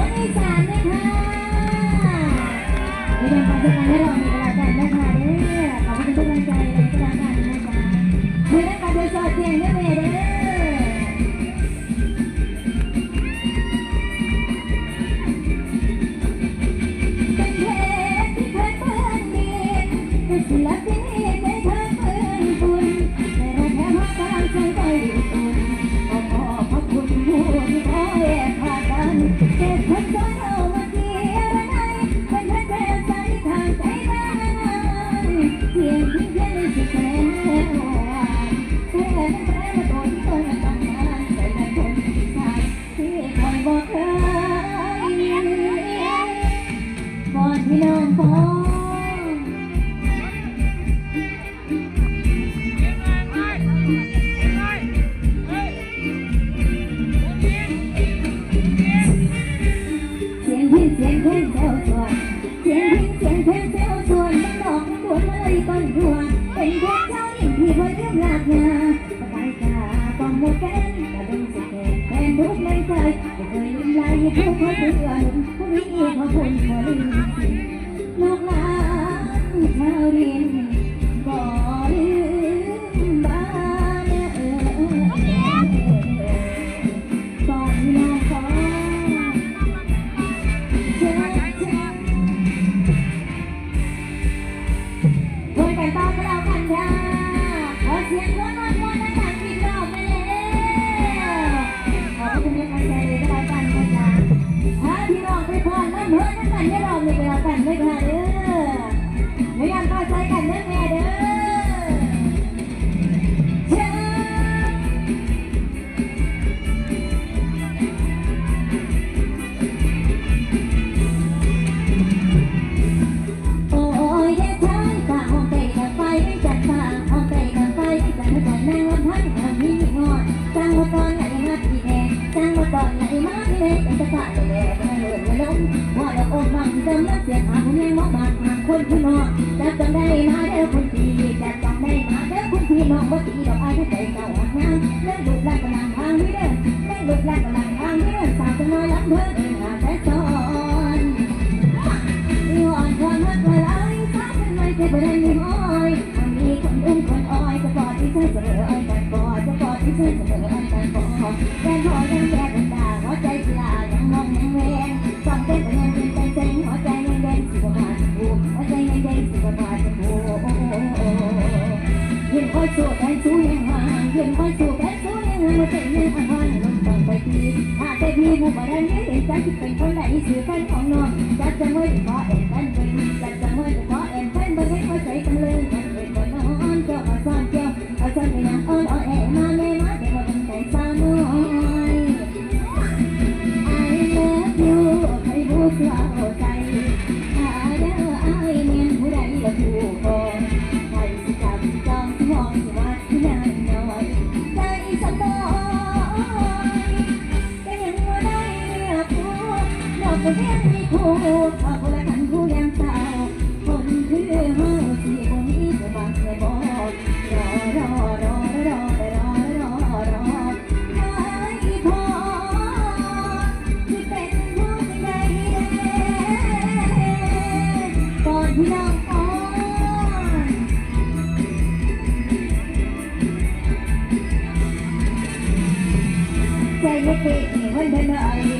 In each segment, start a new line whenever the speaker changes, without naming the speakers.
คนอีสานด้วยค่และยังการทำนให้เรามีกำลังในะคะเด้อขอบคุณทุกกำลังใจเลยก็แกันนะคะเมื่อการสอดเสียงให้เเด้อเป็นเพที่เพื่อนเพื่อเป็นศิลป เสียงเพลงแซวชวนเสียงพินเสียงเพลงแซวชวนมันดอกมันบวนเลยต้นรัวเป็นเพลงเจ้าหญิงที่คอยเรียบลาดงาสบายตาต้องหมดแฟนกระดึงสุดแขนแฟนทุกแรงใจไม่เคยลืมลายผู้เขาเพื่อนผู้นี้เขาคนคน ขอเนเดิมแล้วเสียหาคนแม่มอบานหาคนที่นอนจัดจำได้มาเด้อคนดีจัดจำได้มาเด้อคนที่น้องบ่ตีดอกอายใจเก่าหักงานเล่นบุกแลกกำลังทางนี้เด้อเล่นบุกแลกกำลังทางนี้เด้อสาวจะน้อยรับเพิ่มเองหาแต่ซ้อนย้อนความรักละลายฟ้าเป็นไม่ใช่ประเด็นมีห้อยมันมีคนอุ้มคนอ้อยจะกอดที่เธอเสมออ้อยกันกอดจะกอดที่เธอเสมออ้อยกันกอดแฟน สู้ยังห่างหัวใจยังห่างห่างลงต้องไปทีถ้าแต่พี่ผู้บ่ได้เห็นใจที่เป็นคนใดสื่อแฟนของน้องจัดจะไม่ขอเอ็นแฟนเป็นจัดจะไม่ขอเอ็นแฟนบ่ให้หัวใจกำลังมันเป็นคนนอนเจ้ามาซ่อนเจ้าเอาซ่อนไปนะอ้อนอ้อนแอมาแม่มาเดี๋ยวมาเป็นใจสาวน้อย I love you ให้รู้สึกเอา ใจ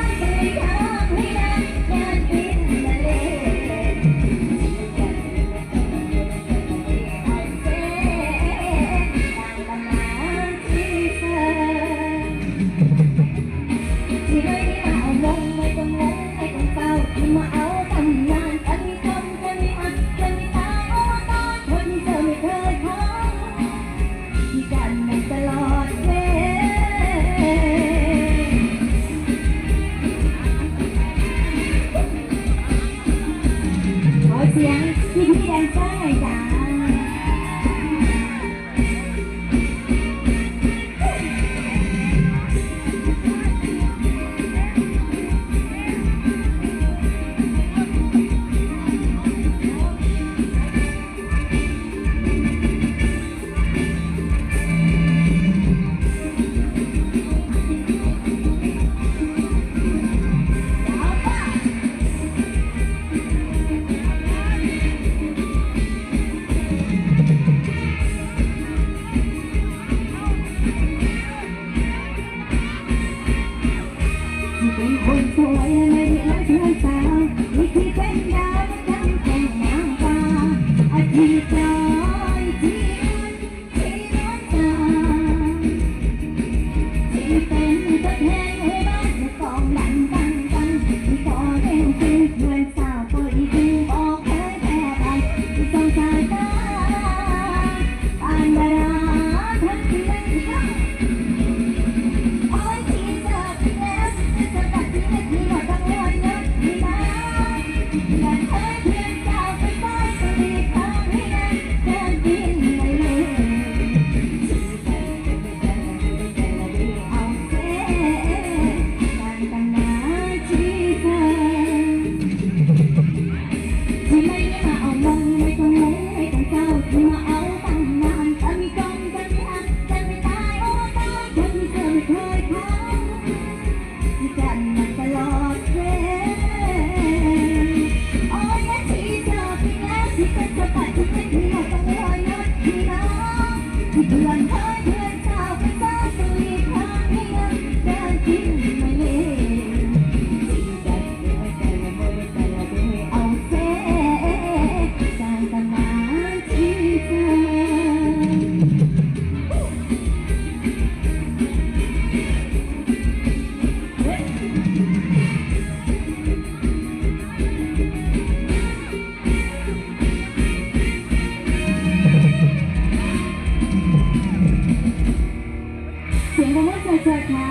มมือสวยๆค่ะ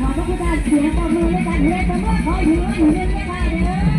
ขอบพระคุณท่ารเสียงตบมือแลการเรียนตบมือขอถือว่าหนูเรียนไม่ได้เดือ